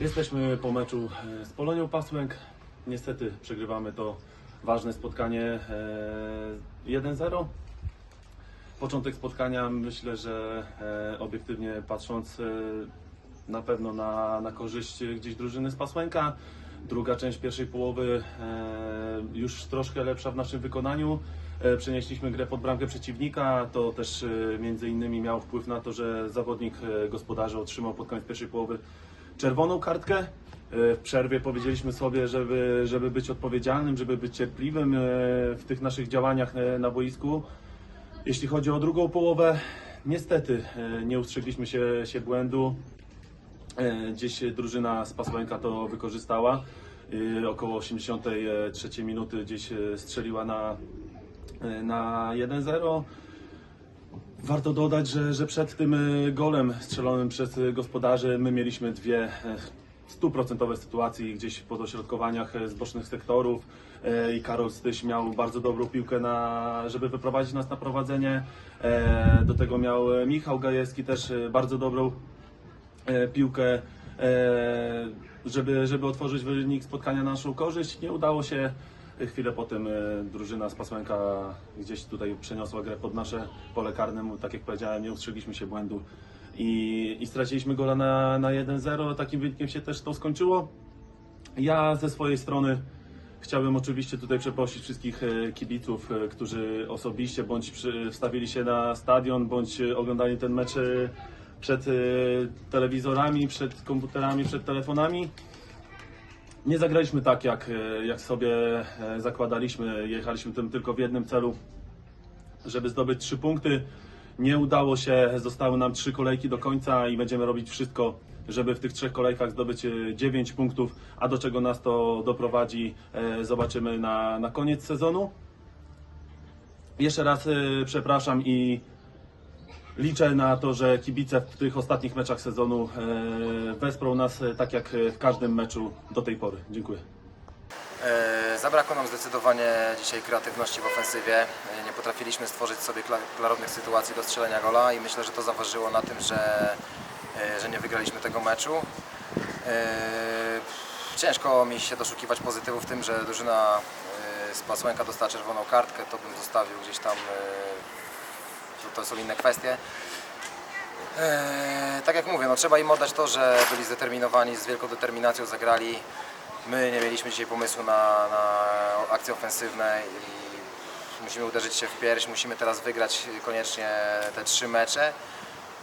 Jesteśmy po meczu e, z Polonią Pasłęk. Niestety przegrywamy to ważne spotkanie e, 1-0. Początek spotkania myślę, że e, obiektywnie patrząc e, na pewno na, na korzyść gdzieś drużyny z Pasłęka. Druga część pierwszej połowy e, już troszkę lepsza w naszym wykonaniu. E, Przenieśliśmy grę pod bramkę przeciwnika. To też e, między innymi miało wpływ na to, że zawodnik e, gospodarza otrzymał pod koniec pierwszej połowy czerwoną kartkę. E, W przerwie powiedzieliśmy sobie, żeby, żeby być odpowiedzialnym, żeby być cierpliwym e, w tych naszych działaniach e, na boisku. Jeśli chodzi o drugą połowę, niestety nie ustrzegliśmy się, się błędu. Gdzieś drużyna z Pasłęka to wykorzystała. Około 83 minuty gdzieś strzeliła na, na 1-0. Warto dodać, że, że przed tym e, golem strzelonym przez e, gospodarzy my mieliśmy dwie e, stuprocentowe sytuacje gdzieś po dośrodkowaniach z bocznych sektorów i Karol Styś miał bardzo dobrą piłkę, na, żeby wyprowadzić nas na prowadzenie. Do tego miał Michał Gajewski też bardzo dobrą piłkę, żeby, żeby otworzyć wynik spotkania na naszą korzyść. Nie udało się. Chwilę potem e, drużyna z Pasłęka gdzieś tutaj przeniosła grę pod nasze pole karne. Tak jak powiedziałem, nie ustrzegliśmy się błędu i, i straciliśmy gola na, na 1-0. Takim wynikiem się też to skończyło. Ja ze swojej strony chciałbym oczywiście tutaj przeprosić wszystkich e, kibiców, e, którzy osobiście bądź wstawili się na stadion, bądź oglądali ten mecz przed telewizorami, przed komputerami, przed telefonami. Nie zagraliśmy tak, jak, e, jak sobie e, zakładaliśmy. Jechaliśmy tym tylko w jednym celu, żeby zdobyć trzy punkty. Nie udało się, zostały nam trzy kolejki do końca i będziemy robić wszystko, żeby w tych trzech kolejkach zdobyć e, dziewięć punktów, a do czego nas to doprowadzi, e, zobaczymy na, na koniec sezonu. Jeszcze raz e, przepraszam i liczę na to, że kibice w tych ostatnich meczach sezonu e, wesprą nas e, tak jak w każdym meczu do tej pory. Dziękuję. E, Zabrakło nam zdecydowanie dzisiaj kreatywności w ofensywie. Nie potrafiliśmy stworzyć sobie kla- klarownych sytuacji do strzelenia gola i myślę, że to zaważyło na tym, że, że nie wygraliśmy tego meczu. Ciężko mi się doszukiwać pozytywów w tym, że drużyna z Pasłęka dostała czerwoną kartkę, to bym zostawił gdzieś tam, to, są inne kwestie. Eee, tak jak mówię, no trzeba im oddać to, że byli zdeterminowani, z wielką determinacją zagrali. My nie mieliśmy dzisiaj pomysłu na, na akcje ofensywne i musimy uderzyć się w pierś, musimy teraz wygrać koniecznie te trzy mecze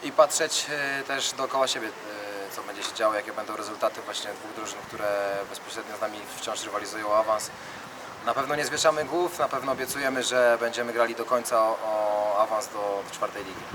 i patrzeć e, też dookoła siebie, e, co będzie się działo, jakie będą rezultaty właśnie dwóch drużyn, które bezpośrednio z nami wciąż rywalizują o awans. Na pewno nie zwieszamy głów, na pewno obiecujemy, że będziemy grali do końca o, o awans do, do czwartej ligi.